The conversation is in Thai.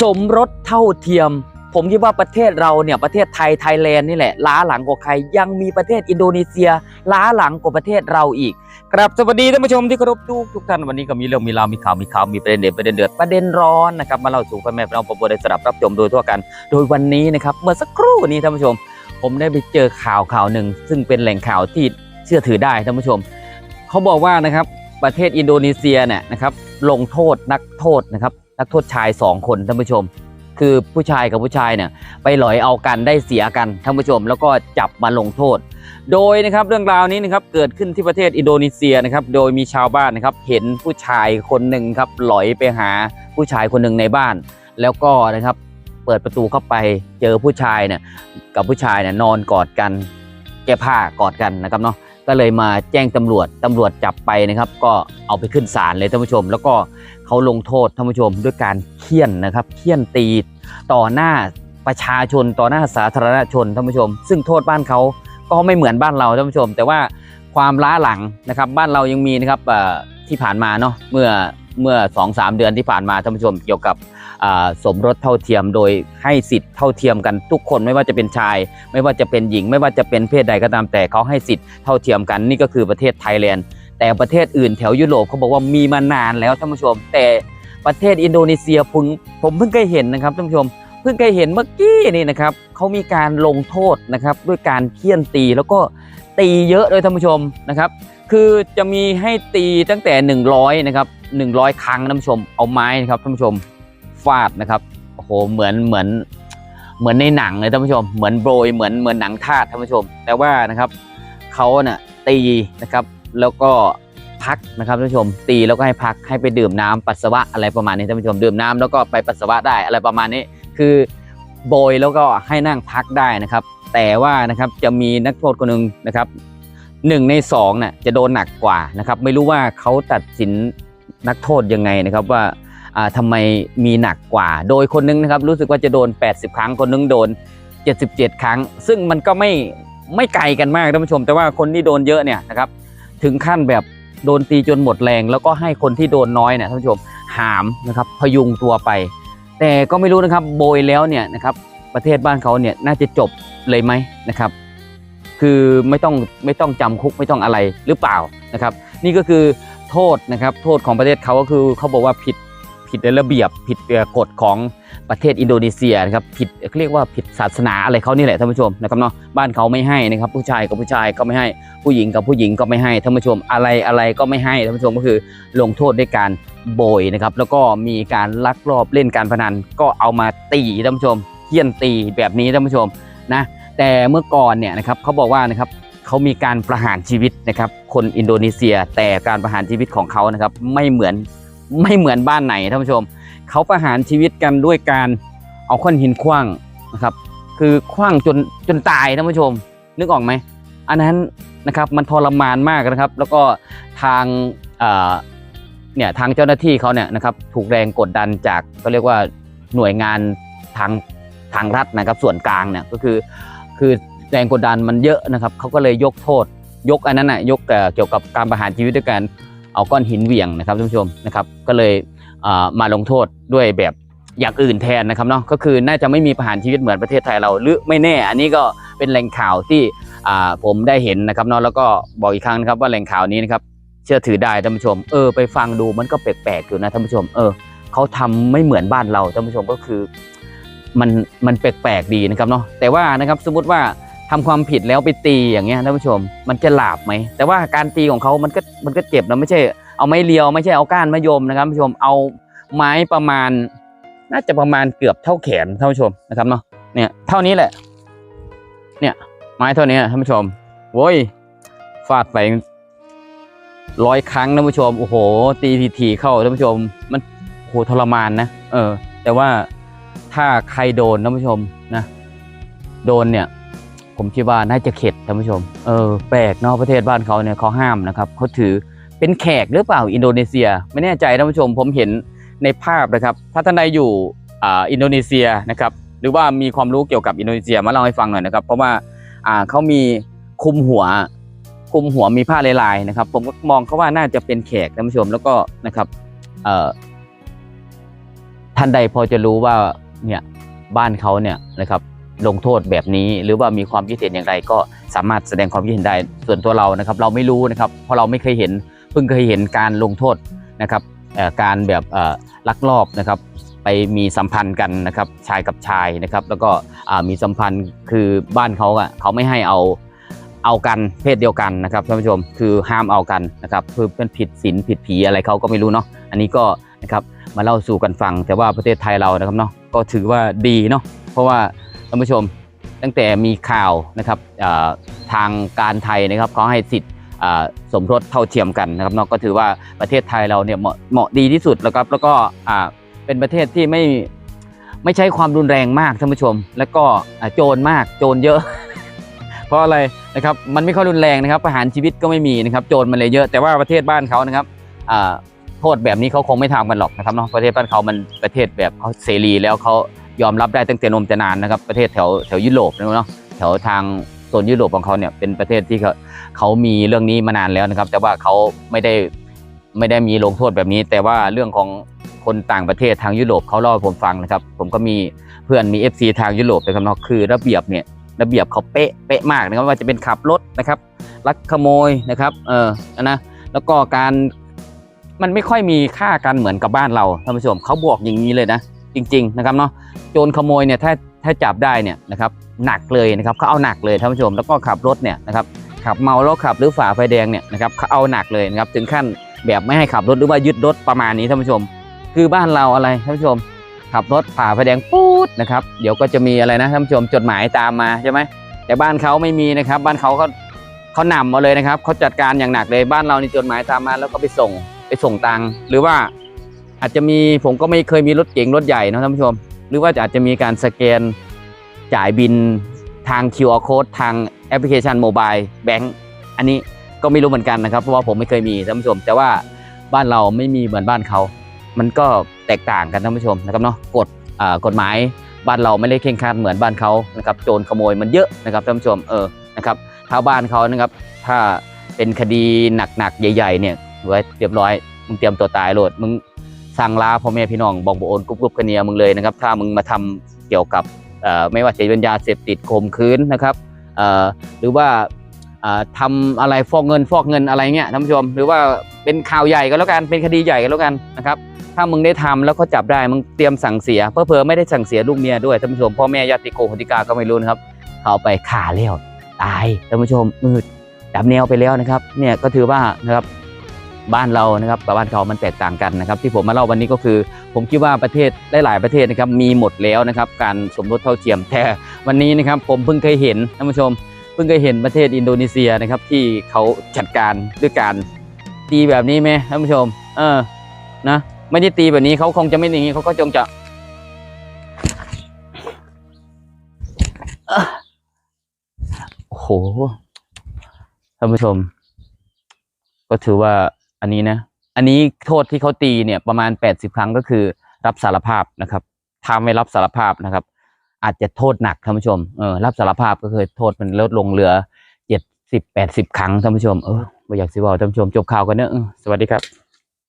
สมรสเท่าเทียม ผมคิดว่าประเทศเราเนี่ยประเทศไทยไทยแลนด์นี่แหละ ล้าหลังกว่าใคร ยังมีประเทศอินโดนีเซีย ล้าหลังกว่าประเทศเราอีกครับสวัสดีท่านผู้ชมที่เคารพทุกทุกท่านวันนี้ก็มีเรื่องมีราวมีข่าวมีข่าวมีประเด็นเด็ดประเด็นเดือดประเด็นร้อนนะครับมาเล่าสู่พ่อแม่พี่น้องประชาชนได้สดับรับชมโดยทั่วกัน โดยวันนี้นะครับเมื่อสักครู่นี้ท่านผู้ชม ผมได้ไปเจอข่าวข่าวหนึ่ง ซึ่งเป็นแหล่งข่าวที่เชื่อถือได้ท่านผู้ชม เขาบอกว่านะครับประเทศอินโดนีเซียเนี่ยนะครับลงโทษนักโทษนะครับนักโทษชายสองคนท่านผู้ชม คือผู้ชายกับผู้ชายเนี่ยไปหลอยเอากันได้เสียกันท่านผู้ชม แล้วก็จับมาลงโทษ โดยนะครับเรื่องราวนี้นะครับเกิดขึ้นที่ประเทศอินโดนีเซียนะครับโดยมีชาวบ้านนะครับเห็นผู้ชายคนหนึ่งครับหลอยไปหาผู้ชายคนหนึ่งในบ้าน แล้วก็นะครับ เปิดประตูเข้าไปเจอผู้ชายเนี่ยกับผู้ชายเนี่ยนอนกอดกันแก้ผ้ากอดกันนะครับเนาะก็เลยมาแจ้งตำรวจตำรวจจับไปนะครับ ก็เอาไปขึ้นศาลเลยท่านผู้ชม แล้วก็เขาลงโทษท่านผู้ชมด้วยการเคี่ยนนะครับเคี่ยนตีต่อหน้าประชาชนต่อหน้าสาธารณชนท่านผู้ชม ซึ่งโทษบ้านเขาก็ไม่เหมือนบ้านเราท่านผู้ชม แต่ว่าความล้าหลังนะครับบ้านเรายังมีนะครับที่ผ่านมาเนาะเมื่อ เมื่อสองสามเดือนที่ผ่านมาท่านผู้ชมเกี่ยวกับสมรสเท่าเทียมโดยให้สิทธิ์เท่าเทียมกันทุกคนไม่ว่าจะเป็นชาย ไม่ว่าจะเป็นหญิง ไม่ว่าจะเป็นเพศใดก็ตามแต่เขาให้สิทธิ์เท่าเทียมกันนี่ก็คือประเทศไทยแลนด์แต่ประเทศอื่นแถวยุโรปเขาบอกว่ามีมานานแล้วท่านผู้ชม แต่ประเทศอินโดนีเซียผมผมเพิ่งเคยเห็นนะครับท่านผู้ชม เพิ่งเคยเห็นเมื่อกี้นี่นะครับเขามีการลงโทษนะครับ ด้วยการเคี่ยนตีแล้วก็ตีเยอะเลยท่านผู้ชมนะครับ คือจะมีให้ตีตั้งแต่ 100นะครับ 100 ครั้งท่านผู้ชมเอาไม้นะครับท่านผู้ชมฟาดนะครับโอ้โหเหมือนเหมือนเหมือนในหนังเลยท่านผู้ชม เหมือนโบยเหมือนเหมือนหนังทาสท่านผู้ชม แต่ว่านะครับเขาเนี่ยตีนะครับ แล้วก็พักนะครับท่านผู้ชม ตีแล้วก็ให้พักให้ไปดื่มน้ำปัสสาวะอะไรประมาณนี้ท่านผู้ชมดื่มน้ำแล้วก็ไปปัสสาวะได้อะไรประมาณนี้ คือโบยแล้วก็ให้นั่งพักได้นะครับ แต่ว่านะครับจะมีนักโทษคนหนึ่งนะครับหนึ่งในสองน่ะจะโดนหนักกว่านะครับ ไม่รู้ว่าเขาตัดสิน นักโทษยังไงนะครับว่าอ่าทำไมมีหนักกว่า โดยคนนึงนะครับรู้สึกว่าจะโดน 80 ครั้ง คนนึงโดน 77 ครั้ง ซึ่งมันก็ไม่ไม่ไกลกันมากท่านผู้ชม แต่ว่าคนที่โดนเยอะเนี่ยนะครับถึงขั้นแบบโดนตีจนหมดแรง แล้วก็ให้คนที่โดนน้อยเนี่ยท่านผู้ชมหามนะครับพยุงตัวไป แต่ก็ไม่รู้นะครับโบยแล้วเนี่ยนะครับประเทศบ้านเขาเนี่ยน่าจะจบเลยไหมนะครับ คือไม่ต้องไม่ต้องจำคุกไม่ต้องอะไรหรือเปล่านะครับ นี่ก็คือ โทษนะครับ โทษของประเทศเขาก็คือเขาบอกว่าผิดผิดในระเบียบผิดกฎของประเทศอินโดนีเซียนะครับผิดเรียกว่าผิดศาสนาอะไรเขานี่แหละท่านผู้ชมนะครับเนาะบ้านเขาไม่ให้นะครับ ผู้ชายกับผู้ชายก็ไม่ให้ผู้หญิงกับผู้หญิงก็ไม่ให้ท่านผู้ชมอะไรอะไรก็ไม่ให้ท่านผู้ชมก็คือลงโทษด้วยการโบยนะครับ แล้วก็มีการลักลอบเล่นการพนันก็เอามาตีท่านผู้ชมเคี่ยนตีแบบนี้ท่านผู้ชมนะแต่เมื่อก่อนเนี่ยนะครับเขาบอกว่านะครับ เขามีการประหารชีวิตนะครับ คนอินโดนีเซียแต่การประหารชีวิตของเขานะครับ ไม่เหมือนไม่เหมือนบ้านไหนท่านผู้ชม เขาประหารชีวิตกันด้วยการเอาก้อนหินขว้างนะครับ คือขว้างจนจนตายท่านผู้ชม นึกออกไหมอันนั้นนะครับมันทรมานมากนะครับ แล้วก็ทางเอ่อเนี่ยทางเจ้าหน้าที่เขาเนี่ยนะครับถูกแรงกดดันจากก็เรียกว่าหน่วยงานทางทางรัฐนะครับส่วนกลางเนี่ยก็คือคือ แรงกดดันมันเยอะนะครับเขาก็เลยยกโทษ ยกอันนั้นน่ะยกเกี่ยวกับการประหารชีวิตด้วยการเอาก้อนหินเหวี่ยงนะครับท่านผู้ชมนะครับ ก็เลยมาลงโทษด้วยแบบอย่างอื่นแทนนะครับเนาะก็คือน่าจะไม่มีประหารชีวิตเหมือนประเทศไทยเราหรือไม่แน่ อันนี้ก็เป็นแหล่งข่าวที่ผมได้เห็นนะครับเนาะแล้วก็บอกอีกครั้งนะครับว่าแหล่งข่าวนี้นะครับเชื่อถือได้ท่านผู้ชม เออไปฟังดูมันก็แปลกๆอยู่นะท่านผู้ชม เออเขาทำไม่เหมือนบ้านเราท่านผู้ชมก็คือ มันมันแปลกๆดีนะครับเนาะแต่ว่านะครับสมมติว่า ทำความผิดแล้วไปตีอย่างเงี้ยท่านผู้ชม มันจะหลาบไหม แต่ว่าการตีของเขามันก็มันก็เจ็บนะไม่ใช่ เอาไม้เรียวไม่ใช่เอาก้านมะยมนะครับท่านผู้ชมเอาไม้ประมาณ น่าจะประมาณเกือบเท่าแขนท่านผู้ชมนะครับเนาะเนี่ยเท่านี้แหละ เนี่ย ไม้เท่านี้ท่านผู้ชมโว้ยฟาดไปร้อยครั้งท่านผู้ชมโอ้โห ตีทีๆเข้าท่านผู้ชม มันโหทรมานนะเออ แต่ว่าถ้าใครโดนท่านผู้ชมนะ โดนเนี่ย ผมคิดว่าน่าจะเข็ดท่านผู้ชม เออแปลกเนาะประเทศบ้านเขาเนี่ยเขาห้ามนะครับเขาถือเป็นแขกหรือเปล่าอินโดนีเซีย ไม่แน่ใจท่านผู้ชม ผมเห็นในภาพนะครับ ถ้าท่านใดอยู่อ่าอินโดนีเซียนะครับหรือว่ามีความรู้เกี่ยวกับอินโดนีเซียมาเล่าให้ฟังหน่อยนะครับ เพราะว่าอ่าเขามีคุมหัวคุมหัวมีผ้าลายๆนะครับ ผมก็มองเขาว่าน่าจะเป็นแขกท่านผู้ชมแล้วก็นะครับเอ่อท่านใดพอจะรู้ว่าเนี่ยบ้านเขาเนี่ยนะครับ ลงโทษแบบนี้ หรือว่ามีความคิดเห็นอย่างไร ก็สามารถแสดงความคิดเห็นได้ส่วนตัวเรานะครับ เราไม่รู้นะครับ เพราะเราไม่เคยเห็นเพิ่งเคยเห็นการลงโทษนะครับการแบบลักลอบนะครับ ไปมีสัมพันธ์กันนะครับชายกับชายนะครับ แล้วก็มีสัมพันธ์คือบ้านเขาอะเขาไม่ให้เอาเอากันเพศเดียวกันนะครับท่านผู้ชมคือห้ามเอากันนะครับคือเป็นผิดศีลผิดผีอะไรเขาก็ไม่รู้เนาะอันนี้ก็นะครับมาเล่าสู่กันฟังแต่ว่าประเทศไทยเรานะครับเนาะก็ถือว่าดีเนาะเพราะว่าานผู้ชม ตั้งแต่มีข่าวนะครับทางการไทยนะครับเขาให้สิทธิ์สมรสเท่าเทียมกันนะครับเนาะก็ถือว่าประเทศไทยเราเนี่ยเหมาะเหมาะดีที่สุดแล้วครับแล้วก็เป็นประเทศที่ไม่ไม่ใช้ความรุนแรงมากท่านผู้ชม แล้วก็โจรมากโจรเยอะ เพราะอะไรนะครับมันไม่ค่อยรุนแรงนะครับประหารชีวิตก็ไม่มีนะครับโจรมันเลยเยอะ แต่ว่าประเทศบ้านเขานะครับโทษแบบนี้เขาคงไม่ทำกันหรอกนะครับเนาะประเทศบ้านเขามันประเทศแบบเขาเสรีแล้วเขา ยอมรับได้ตั้งแต่นมแต่นานนะครับ ประเทศแถวแถวยุโรปนะเนาะแถวทางโซนยุโรปของเขาเนี่ยเป็นประเทศที่เขาเขามีเรื่องนี้มานานแล้วนะครับ แต่ว่าเขาไม่ได้ไม่ได้มีลงโทษแบบนี้ แต่ว่าเรื่องของคนต่างประเทศทางยุโรปเขาเล่าให้ผมฟังนะครับ ผมก็มีเพื่อนมี FC ทางยุโรปนะครับเนาะคือระเบียบเนี่ยระเบียบเขาเป๊ะเป๊ะมากนะครับว่าจะเป็นขับรถนะครับลักขโมยนะครับเออนะแล้วก็การมันไม่ค่อยมีค่ากันเหมือนกับบ้านเราท่านผู้ชมเขาบอกอย่างนี้เลยนะ จริง ๆ นะครับเนาะโจรขโมยเนี่ยถ้าถ้าจับได้เนี่ยนะครับหนักเลยนะครับเขาเอาหนักเลยท่านผู้ชมแล้วก็ขับรถเนี่ยนะครับขับเมาแล้วขับหรือฝ่าไฟแดงเนี่ยนะครับเขาเอาหนักเลยนะครับถึงขั้นแบบไม่ให้ขับรถหรือว่ายึดรถประมาณนี้ท่านผู้ชม คือบ้านเราอะไรท่านผู้ชม ขับรถผ่าไฟแดงปู๊ดนะครับเดี๋ยวก็จะมีอะไรนะท่านผู้ชมจดหมายตามมาใช่ไหมแต่บ้านเขาไม่มีนะครับ บ้านเขาเขาเขานำมาเลยนะครับเขาจัดการอย่างหนักเลยบ้านเรานี่จดหมายตามมาแล้วก็ไปส่งไปส่งตังหรือว่า อาจจะมีผมก็ไม่เคยมีรถเก๋งรถใหญ่นะท่านผู้ชม หรือว่าอาจจะมีการสแกนจ่ายบินทาง QR code ทางแอปพลิเคชันโมบายแบงก์อันนี้ก็ไม่รู้เหมือนกันนะครับ เพราะว่าผมไม่เคยมีท่านผู้ชม แต่ว่าบ้านเราไม่มีเหมือนบ้านเขา มันก็แตกต่างกันท่านผู้ชมนะครับเนาะกฎกฎหมายบ้านเราไม่ได้เคร่งครัดเหมือนบ้านเขานะครับโจรขโมยมันเยอะนะครับท่านผู้ชมเออนะครับถ้าบ้านเขานะครับถ้าเป็นคดีหนักๆใหญ่ ๆ เนี่ยไว้เรียบร้อยมึงเตรียมตัวตายโหลดมึง สั่งลาพ่อแม่พี่น้องบอกบอกโอนกรุบๆกันเนียมึงเลยนะครับ ถ้ามึงมาทำเกี่ยวกับไม่ว่าจะเป็นยาเสพติดข่มขืนนะครับหรือว่าอ่าทำอะไรฟอกเงินฟอกเงินอะไรเงี้ยท่านผู้ชม หรือว่าเป็นข่าวใหญ่ก็แล้วกันเป็นคดีใหญ่ก็แล้วกันนะครับถ้ามึงได้ทำแล้วเขาจับได้มึงเตรียมสั่งเสียเพื่อเพอไม่ได้สั่งเสียลูกเมียด้วยท่านผู้ชมพ่อแม่ญาติโกโหติกาก็ไม่รู้นะครับเขาเอาไปฆ่าแล้วตายท่านผู้ชมมืดดับแนวไปแล้วนะครับเนี่ยก็ถือว่านะครับ บ้านเรานะครับกับบ้านเขามันแตกต่างกันนะครับ ที่ผมมาเล่าวันนี้ก็คือ ผมคิดว่าประเทศหลายๆประเทศนะครับมีหมดแล้วนะครับการสมรสเท่าเทียมแต่วันนี้นะครับผมเพิ่งเคยเห็นท่านผู้ชม เพิ่งเคยเห็นประเทศอินโดนีเซียนะครับที่เขาจัดการด้วยการตีแบบนี้ไหมท่านผู้ชม เออนะไม่ได้ตีแบบนี้เขาคงจะไม่อย่างนี้เขาก็จงจะโอ้โหท่านผู้ชม ก็ถือว่า อันนี้นะ อันนี้โทษที่เขาตีเนี่ยประมาณแปดสิบครั้งก็คือรับสารภาพนะครับถ้าไม่รับสารภาพนะครับ อาจจะโทษหนักท่านผู้ชมเออรับสารภาพก็คือโทษมันลดลงเหลือเจ็ดสิบแปดสิบครั้งท่านผู้ชมเออไม่อยากสิบอกท่านผู้ชมจบข่าวกันเนอะสวัสดีครับ